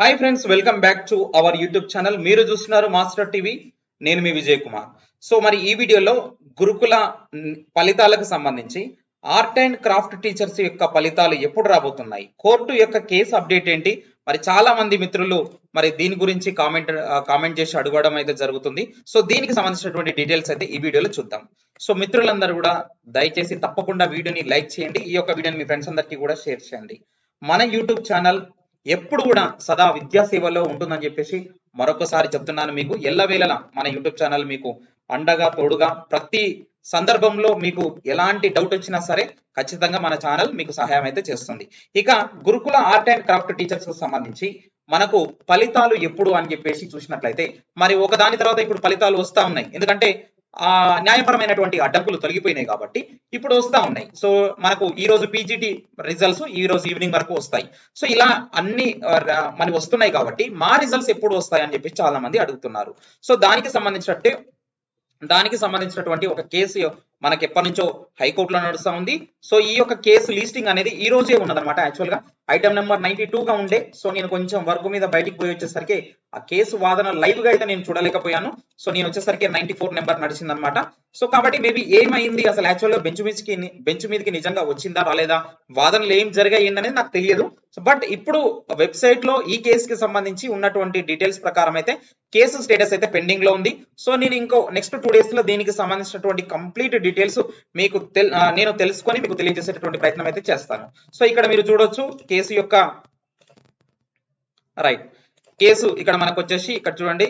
Hi friends welcome back to our YouTube channel మీరు చూస్తున్నారు master TV నేను మీ Vijay Kumar. So మరి ఈ వీడియోలో గురుకుల ఫలితాలకు సంబంధించి ఆర్ట్ అండ్ క్రాఫ్ట్ టీచర్స్ యొక్క ఫలితాలు ఎప్పుడు రాబోతున్నాయి? కోర్టు యొక్క కేసు అప్డేట్ ఏంటి? మరి చాలా మంది మిత్రులు మరి దీని గురించి కామెంట్ కామెంట్ చేసి అడగడం అయితే జరుగుతుంది. సో దీనికి సంబంధించినటువంటి డీటెయిల్స్ అయితే ఈ వీడియోలో చూద్దాం. సో మిత్రులందరూ కూడా దయచేసి తప్పకుండా వీడియోని లైక్ చేయండి. ఈ యొక్క వీడియోని మీ ఫ్రెండ్స్ అందరికీ కూడా షేర్ చేయండి. మన యూట్యూబ్ ఛానల్ ఎప్పుడు కూడా సదా విద్యా సేవలో ఉంటుందని చెప్పేసి మరొకసారి చెప్తున్నాను మీకు. ఎల్లవేళలా మన యూట్యూబ్ ఛానల్ మీకు అండగా తోడుగా ప్రతి సందర్భంలో మీకు ఎలాంటి డౌట్ వచ్చినా సరే ఖచ్చితంగా మన ఛానల్ మీకు సహాయం అయితే చేస్తుంది. ఇక గురుకుల ఆర్ట్ అండ్ క్రాఫ్ట్ టీచర్స్కు సంబంధించి మనకు ఫలితాలు ఎప్పుడు అని చెప్పేసి చూసినట్లయితే మరి ఒకదాని తర్వాత ఇప్పుడు ఫలితాలు వస్తా ఉన్నాయి. ఎందుకంటే ఆ న్యాయపరమైనటువంటి అడ్డంకులు తొలగిపోయినాయి కాబట్టి ఇప్పుడు వస్తా ఉన్నాయి. సో మనకు ఈ రోజు పీజీటీ రిజల్ట్స్ ఈ రోజు ఈవినింగ్ వరకు వస్తాయి. సో ఇలా అన్ని మనకి వస్తున్నాయి కాబట్టి మా రిజల్ట్స్ ఎప్పుడు వస్తాయి అని చెప్పి చాలా మంది అడుగుతున్నారు. సో దానికి సంబంధించినట్టే దానికి సంబంధించినటువంటి ఒక కేసు మనకి ఎప్పటి నుంచో హైకోర్టులో నడుస్తా ఉంది. సో ఈ యొక్క కేసు లిస్టింగ్ అనేది ఈ రోజే ఉన్నదన్నమాట. యాక్చువల్గా ఐటమ్ నెంబర్ నైన్టీ టూ గా ఉండే. సో నేను కొంచెం వర్క్ మీద బయటికి పోయి వచ్చేసరికి ఆ కేసు వాదన లైవ్గా అయితే నేను చూడలేకపోయాను. సో నేను వచ్చేసరికి నైన్టీ ఫోర్ నెంబర్ నడిచింది అనమాట సో కాబట్టి మేబీ ఏమైంది? అసలు యాక్చువల్గా బెంచ్ మీదకి బెంచ్ మీదకి నిజంగా వచ్చిందా రాలేదా? వాదనలు ఏం జరిగాయి అనేది నాకు తెలియదు. బట్ ఇప్పుడు వెబ్సైట్లో ఈ కేసుకి సంబంధించి ఉన్నటువంటి డీటెయిల్స్ ప్రకారం అయితే కేసు స్టేటస్ అయితే పెండింగ్లో ఉంది. సో నేను ఇంకో నెక్స్ట్ టూ డేస్లో దీనికి సంబంధించినటువంటి కంప్లీట్ డీటెయిల్స్ మీకు తెల్- నేను తెలుసుకొని మీకు తెలియజేసేటటువంటి ప్రయత్నం అయితే చేస్తాను. సో ఇక్కడ మీరు చూడొచ్చు కేసు యొక్క రైట్ కేసు ఇక్కడ మనకు వచ్చేసి ఇక్కడ చూడండి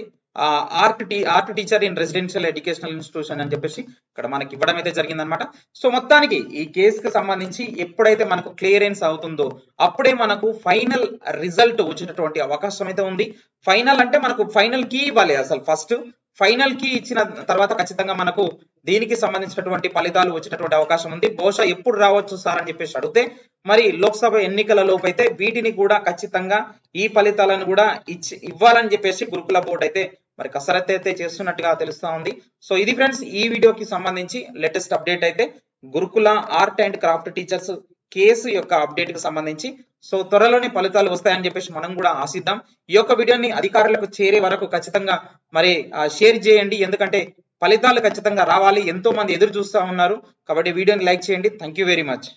art T art teacher in residential educational institution అని చెప్పేసి ఇక్కడ మనకి ఇవ్వడం అయితే జరిగిందనమాట. సో మొత్తానికి ఈ కేసుకు సంబంధించి ఎప్పుడైతే మనకు క్లియరెన్స్ అవుతుందో అప్పుడే మనకు ఫైనల్ రిజల్ట్ వచ్చేటటువంటి అవకాశం అయితే ఉంది. ఫైనల్ అంటే మనకు ఫైనల్ కీ ఇవ్వాలి అసలు ఫస్ట్. ఫైనల్కి ఇచ్చిన తర్వాత ఖచ్చితంగా మనకు దీనికి సంబంధించినటువంటి ఫలితాలు వచ్చేటటువంటి అవకాశం ఉంది. బహుశా ఎప్పుడు రావచ్చు సార్ అని చెప్పేసి అడిగితే మరి లోక్సభ ఎన్నికల లోపైతే వీటిని కూడా ఖచ్చితంగా ఈ ఫలితాలను కూడా ఇచ్చి ఇవ్వాలని చెప్పేసి గురుకుల బోర్డు అయితే మరి కసరత్తు అయితే చేస్తున్నట్టుగా తెలుస్తా ఉంది. సో ఇది ఫ్రెండ్స్ ఈ వీడియోకి సంబంధించి లేటెస్ట్ అప్డేట్ అయితే గురుకుల art and craft teachers case యొక్క అప్డేట్కు సంబంధించి. సో త్వరలోనే ఫలితాలు వస్తాయని చెప్పేసి మనం కూడా ఆశిద్దాం. ఈ యొక్క వీడియోని అధికారులకు చేరే వరకు ఖచ్చితంగా మరి షేర్ చేయండి. ఎందుకంటే ఫలితాలు ఖచ్చితంగా రావాలి. ఎంతో మంది ఎదురు చూస్తూ ఉన్నారు. కాబట్టి వీడియోని లైక్ చేయండి. Thank you very much